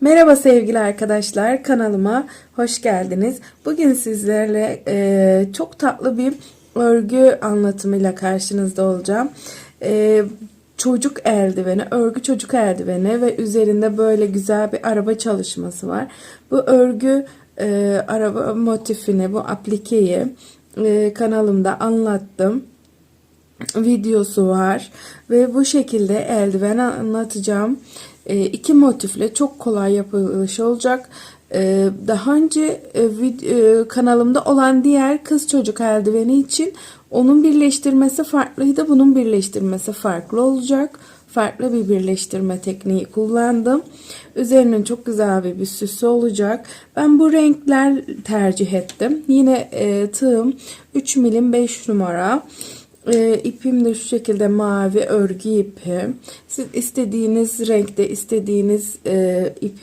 Merhaba sevgili arkadaşlar kanalıma hoş geldiniz. Bugün sizlerle e, çok tatlı bir örgü anlatımıyla karşınızda olacağım. E, çocuk eldiveni, örgü çocuk eldiveni ve üzerinde böyle güzel bir araba çalışması var. Bu örgü e, araba motifini, bu aplikeyi e, kanalımda anlattım videosu var ve bu şekilde eldiven anlatacağım. E, iki motifle çok kolay yapılışı olacak. E, daha önce e, vid- e, kanalımda olan diğer kız çocuk eldiveni için onun birleştirmesi farklıydı. Bunun birleştirmesi farklı olacak. Farklı bir birleştirme tekniği kullandım. Üzerinin çok güzel bir, bir süsü olacak. Ben bu renkler tercih ettim. Yine e, tığım 3 milim 5 numara. E, ipim de şu şekilde mavi örgü ipi. Siz istediğiniz renkte istediğiniz e, ip